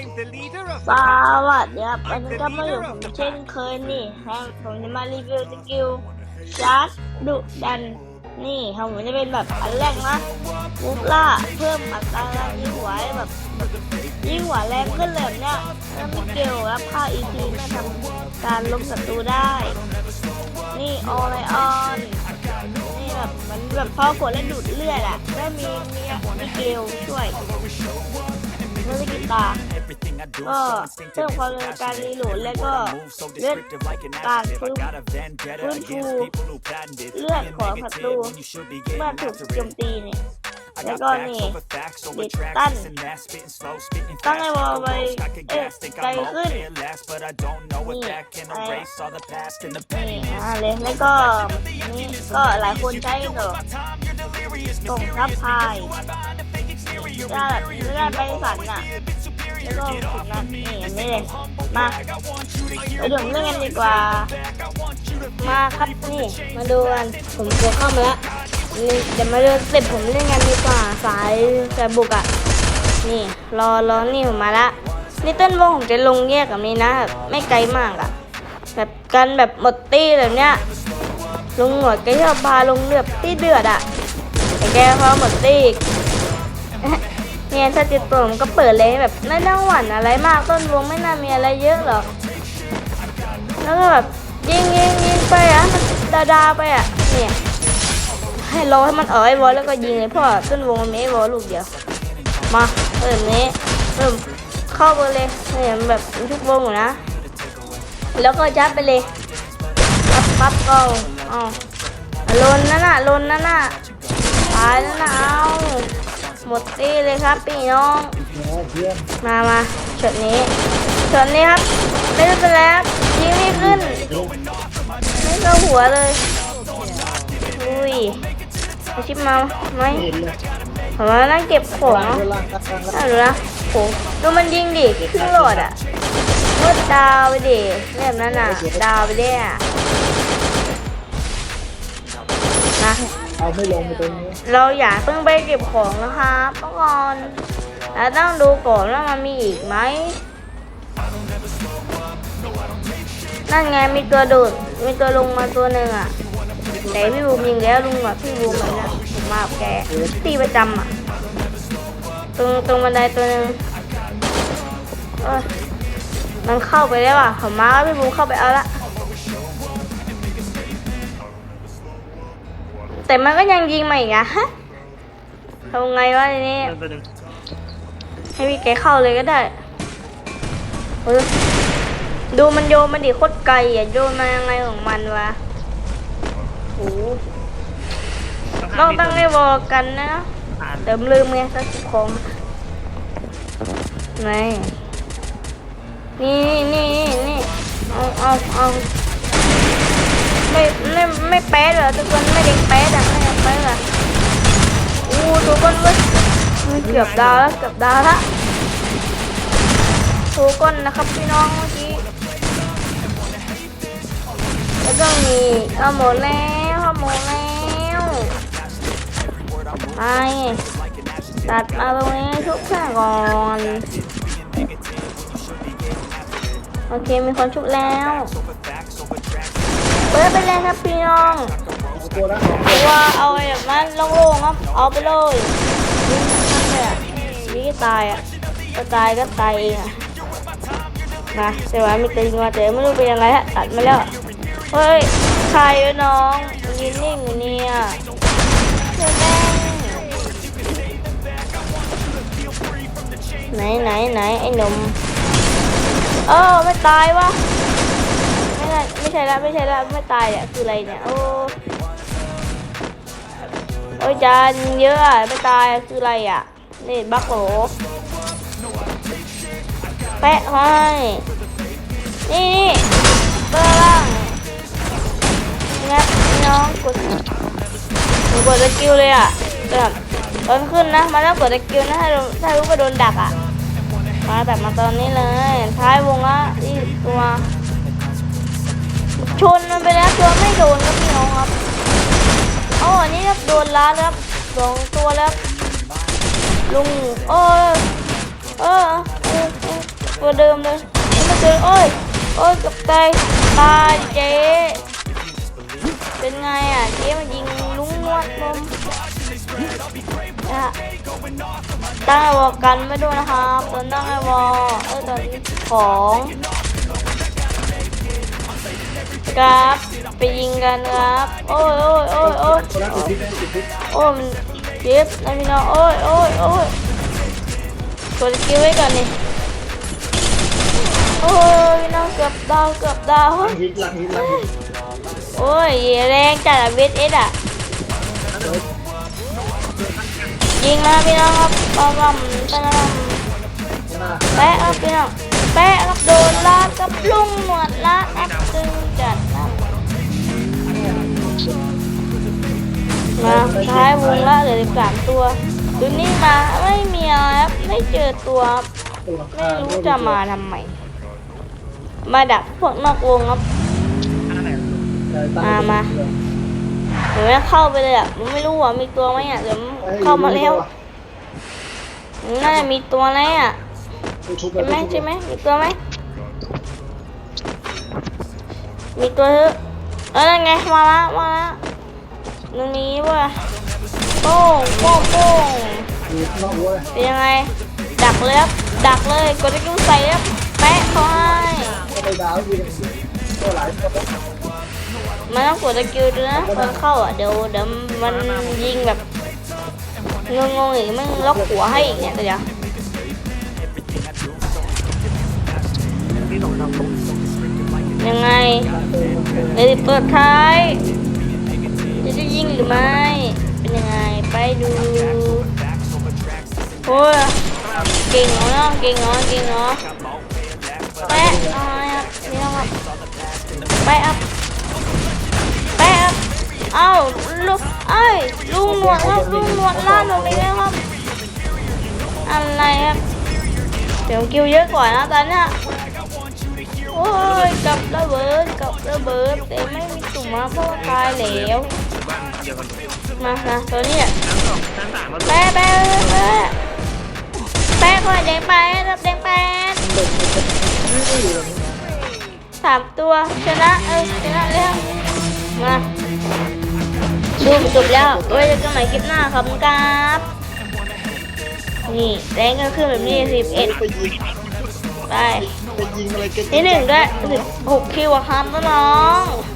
สวัสดีครับวันนี้ก็มาอยู่เช่นเคยนี่ครับผมจะมารีวิวสกิลชาร์จดุดันนี่ครับผมจะเป็นแบบอันแรกนะมุกล่าเพิ่มอัตราการยิงหัวแบบยิงหัวแรงขึ้นเลยเนี้ยแล้วมีเกลรับค่าอีทีมาทำการลบศัตรูได้ นี่ออไลออนนี่แบบมันแบบพอกดแล้วดูดเลือดอะแล้วมีมีมีเกลช่วย ตา Everything I do ก็ so เพิ่ม instinctive ความ and เร็ว passionate. การรีโหลดและก็ I move so เลือด descriptive like an การ adjective. ฟื้น I got a vendetta ฟื้น against ฟู people who patented เลือด being ของศัตรู negative when you should be เมื่อ getting ถูก after โจม it. ตีเนี่ย I แล้ว got ก็ facts นี่ over facts over ติด tracks, ตั้น this and that, spitting slow, spitting ตั้ง fast, ให้ like วอ a ลไป roach, I could เอ๊ะ gas, think ไกล I'm ขึ้น okay at last, but I don't know if นี่ that can อะไร erase all the past and the นี่ pettiness. อ่าเลยแล้วก็นี่ก็หลายคนใช้เนอะส่งทับพาย ได้แบบได้ไปฝันอะแล้วก็ฝึกนัดนี่อย่างนี้เลยมาไปดูเรื่องกันดีกว่า มาครับนี่มาดูกันผมตัวเข้ามาแล้วนี่เดี๋ยวมาดูสเต็ปผมเล่นกันดีกว่าสายสายบุกอะนี่รอรอนี่ผมมาละนี่ต้นวงผมจะลงแยกกับนี้นะแบบไม่ไกลมากอะแบบกันแบบหมดตี้แบบเนี้ยลงหนวดแกชอบพาลงเลือบตี้เดือดอะแต่แกพอหมดตี้ เนี่ยถ้าจิตตัวมก็เปิดเลยแบบไม่ต้องหวั่นอะไรมากต้นวงไม่น่ามีอะไรเยอะหรอก แล้วก็แบบยิงยิงยิงไปอะมันดาดาไปอะเนี่ยให้รอให้มันออกไอ้วอลแล้วก็ยิงเลยเพราะว่าต้นวงมันมีไอ้วอลลูกเดียว มาเริ่มนี้เริ่มเข้าไปเลยเนี่ยแบบทุกวงอยู่นะ แล้วก็ยัดไปเลยปั๊บปั๊บก็เอลนนั่นน่ะลนนั่นน่ะตายนั่นน่ะเอา หมดตีเลยครับพี่น้องมามาช็อตนี้ช็อตนี้ครับไม่ได้ไปแล้วยิงไม่ขึ้นไม่เข้าหัวเลยอุ้ยไปชิปมาไหมผมว่านั่งเก็บของน่าดูนะโหดูมันยิงดิครึ่งโหลดอะมดดาวไปดิแบบนั้นอะดาวไปดิอะนะ เอาไม่ลงไปตรงนี้ เราอย่าเพิ่งไปเก็บของนะครับเมื่อก่อนเราต้องดูก่อนว่ามันมีอีกไหมนั่นไงมีตัวโดดมีตัวลงมาตัวหนึ่งอะแต่พี่บูมยิงแล้วลุงอะพี่บูมมันอะผมมากับแกตีประจำอะตรงตรงบันไดตัวหนึ่งเอ้ยมันเข้าไปแล้วอะผมมาแล้วพี่บูมเข้าไปเอาละ แต่มันก็ยังยิงมาอีกอะฮะทำไงวะทีนี้ให้พี่แกเข้าเลยก็ได้เออดูมันโยนมันดิโคตรไกลอะโยนมายังไงของมันวะโอ้โหต้องตั้งให้วอกันนะเติมลืมไงสักสิบของไหนนี่นี่นี่นี่เอาเอาเอา ไม่ไม่ไม่แป๊ดเหรอทุกคนไม่เด็กแป๊ดอ่ไม่เด็กแป๊ดอะอู้ทุกคนเว้ยเกือบดาวแล้วเกือบดาวแล้วถูก้นนะครับพี่น้องเมื่อกี้แล้วก็มีข้าวหมดแล้วข้าวหมดแล้วไปตัดมาตรงนี้ทุกข้าก่อนโอเคมีคนชุบแล้ว เปิดไปเลยครับพี่น้องตัวละเพราะว่าเอาแบบนั้นโล่งๆครับ เอาไปเลยยิงมันเลยอะนี่ก็ตายอะก็ตายก็ตายเองอะมาแต่ว่ามีตีมาแต่ไม่รู้เป็นยังไงฮะตัดมาแล้วเฮ้ยใครวะน้องยืนนิ่งอยู่เนี่ยเจ้าแดงไหนไหนไหนไอ้หนุ่มเออไม่ตายวะ ไม่ใช่ละไม่ใช่ละไม่ตายเนี่ยคืออะไรเนี่ยโอ้โอ้ยจานเยอะอะไม่ตายคืออะไรอะนี่บักโหลแปะให้นี่นี่เบอร์ล่างงัดน้องกดหนูกดสกิลเลยอะแบบตอนขึ้นนะมันต้องกดสกิลนะถ้าเราถ้ารู้ว่าโดนดักอะมาแบบมาตอนนี้เลยท้ายวงละที่ตัว ชนมันไปแล้วตัวไม่โดนครับพี่น้องครับอ้อันนี้ครับโดนล้านครับสองตัวแล้วลุงโอ้เออเออเออตัวเดิมเลยไม่เจอโอ้ยโอ้ยกับตายตายเจ๊เป็นไงอะเจ๊มายิงลุงนวดนมนะตั้งไอวอกันไม่ด้วยนะครับตอนตั้งไอวอเออตอนของ ครับไปยิงกันครับ โอ้ยโอ้ยโอ้ยโอ้ยตัวนั้นติดพิษนะติดพิษโอ้ยมันเจ็บนะพี่น้องโอ้ยโอ้ยโอ้ยกดคิวไว้ก่อนนี่โอ้ยพี่น้องเกือบดาวเกือบดาวฮิตลังฮิตลังโอ้ยแรงจัดอะเวทเอสอะยิงนะพี่น้องครับปอมปอมปอมหน้าแปะครับพี่น้องแปะครับโดนลาดกับลุงหนวดลาดครับตึง จัดนะมาท้ายวงละเหลือสิบสามตัวดูนี่มาไม่มีอะไรครับไม่เจอตัวไม่รู้จะมาทำไมมาดักพวกนอกวงครับมามาเดี๋ยวไม่เข้าไปเลยอะผมไม่รู้ว่ามีตัวไหมอะเดี๋ยวเข้ามาแล้วน่าจะมีตัวไหมอะใช่ไหมใช่ไหมมีตัวไหม มีตัวเถอะเออไงมาละมาละตรงนี้ว่ะโป้งโป้งโป้งเป็นยังไง ดักเลยครับ ดักเลยกดตะกิ้วใส่ครับแปะเขาให้ก็ไปมันต้องกดตะกิ้วด้วยนะตอนเข้าอะเดี๋ยวเดี๋ยวมันยิงแบบงงๆอีกมันล็อกหัวให้อีกเนี่ยเดี๋ยว ยังไงเดี๋ยเปิดท้ายจะจะยิงหรือไม่ เป็นยังไงไปดูโอ้ยเก่งเหรอเนาะเก่งเหรอเก่งเหรอแปะเอาไงครับนี่ะครับแปะครับแปะเอ้าลูกเอ้ยลุงหนวดครับลุงหนวดล่าหนวดไปแล้วครับอะไรครับเดี๋ยวคิวเยอะกว่านะตอนเนี้ย อ้ยกับระเบิดกับระเบิดแต่ไม่มีตุ่มมาเพราะว่าตายแล้วมามาตัวนี้อะแปะแปะแปะแปะก่อนแดงแปะรับแดงแปะสามตัวชนะเออชนะแล้วมาดูจบแล้วไว้เจอกันใหม่คลิปหน้าครับครับนี่แรงก็ขึ้นแบบนี้สิบเอ็ด ไปยิง ไปไปยิงอะไรก่งที่หนึ่งด้วยสิบหกคิวอะครับน้องๆ